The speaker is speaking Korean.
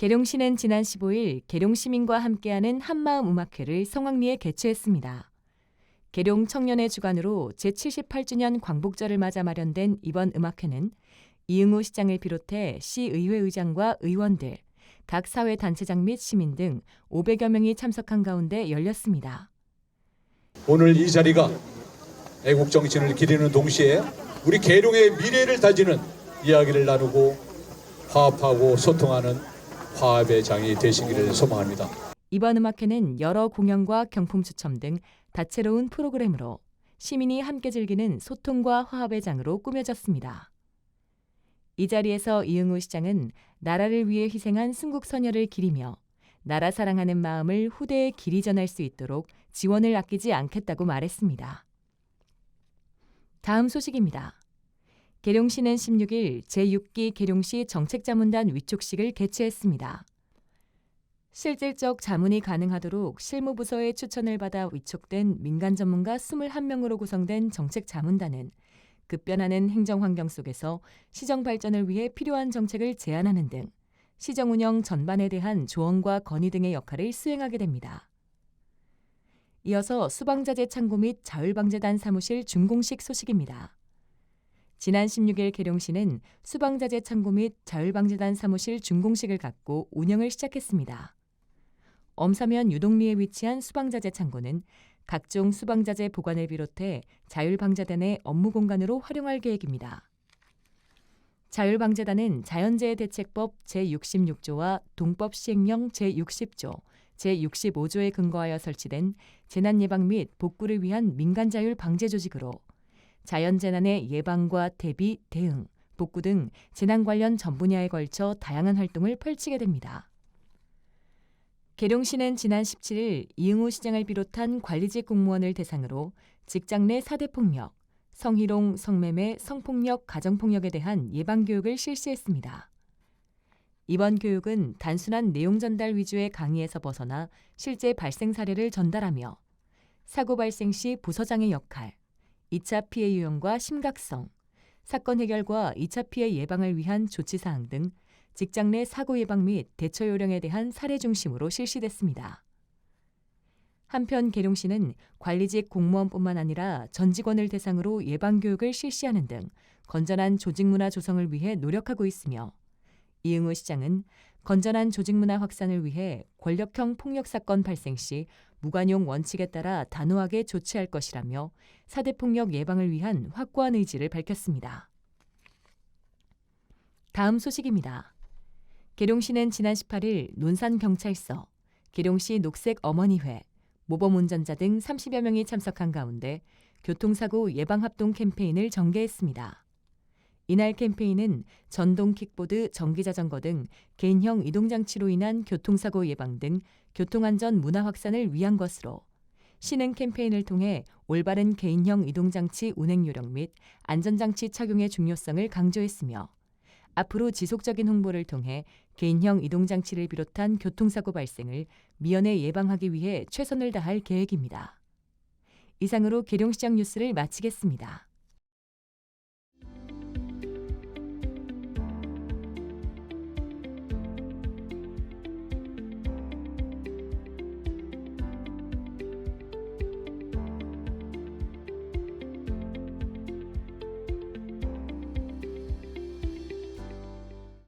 계룡시는 지난 15일 계룡 시민과 함께하는 한마음 음악회를 성황리에 개최했습니다. 계룡 청년의 주관으로 제78주년 광복절을 맞아 마련된 이번 음악회는 이응우 시장을 비롯해 시의회 의장과 의원들, 각 사회단체장 및 시민 등 500여 명이 참석한 가운데 열렸습니다. 오늘 이 자리가 애국 정신을 기리는 동시에 우리 계룡의 미래를 다지는 이야기를 나누고 화합하고 소통하는 화합의 장이 되시기를 소망합니다. 이번 음악회는 여러 공연과 경품 추첨 등 다채로운 프로그램으로 시민이 함께 즐기는 소통과 화합의 장으로 꾸며졌습니다. 이 자리에서 이응우 시장은 나라를 위해 희생한 순국 선열을 기리며 나라 사랑하는 마음을 후대에 길이 전할 수 있도록 지원을 아끼지 않겠다고 말했습니다. 다음 소식입니다. 계룡시는 16일 제6기 계룡시 정책자문단 위촉식을 개최했습니다. 실질적 자문이 가능하도록 실무부서의 추천을 받아 위촉된 민간 전문가 21명으로 구성된 정책자문단은 급변하는 행정 환경 속에서 시정 발전을 위해 필요한 정책을 제안하는 등 시정 운영 전반에 대한 조언과 건의 등의 역할을 수행하게 됩니다. 이어서 수방자재 창고 및 자율방재단 사무실 준공식 소식입니다. 지난 16일 계룡시는 수방자재 창고 및 자율방재단 사무실 준공식을 갖고 운영을 시작했습니다. 엄사면 유동리에 위치한 수방자재 창고는 각종 수방자재 보관을 비롯해 자율방재단의 업무 공간으로 활용할 계획입니다. 자율방재단은 자연재해 대책법 제66조와 동법 시행령 제60조, 제65조에 근거하여 설치된 재난 예방 및 복구를 위한 민간 자율 방재 조직으로 자연재난의 예방과 대비, 대응, 복구 등 재난 관련 전 분야에 걸쳐 다양한 활동을 펼치게 됩니다. 계룡시는 지난 17일 이응우 시장을 비롯한 관리직 공무원을 대상으로 직장 내 사대 폭력, 성희롱, 성매매, 성폭력, 가정폭력에 대한 예방 교육을 실시했습니다. 이번 교육은 단순한 내용 전달 위주의 강의에서 벗어나 실제 발생 사례를 전달하며 사고 발생 시 부서장의 역할, 2차 피해 유형과 심각성, 사건 해결과 2차 피해 예방을 위한 조치 사항 등 직장 내 사고 예방 및 대처 요령에 대한 사례 중심으로 실시됐습니다. 한편 계룡시는 관리직 공무원뿐만 아니라 전 직원을 대상으로 예방 교육을 실시하는 등 건전한 조직 문화 조성을 위해 노력하고 있으며 이응우 시장은 건전한 조직 문화 확산을 위해 권력형 폭력 사건 발생 시 무관용 원칙에 따라 단호하게 조치할 것이라며 사대 폭력 예방을 위한 확고한 의지를 밝혔습니다. 다음 소식입니다. 계룡시는 지난 18일 논산경찰서, 계룡시 녹색 어머니회, 모범 운전자 등 30여 명이 참석한 가운데 교통사고 예방 합동 캠페인을 전개했습니다. 이날 캠페인은 전동 킥보드, 전기 자전거 등 개인형 이동 장치로 인한 교통사고 예방 등 교통안전 문화 확산을 위한 것으로 시는 캠페인을 통해 올바른 개인형 이동 장치 운행 요령 및 안전장치 착용의 중요성을 강조했으며 앞으로 지속적인 홍보를 통해 개인형 이동장치를 비롯한 교통사고 발생을 미연에 예방하기 위해 최선을 다할 계획입니다. 이상으로 계룡시장 뉴스를 마치겠습니다.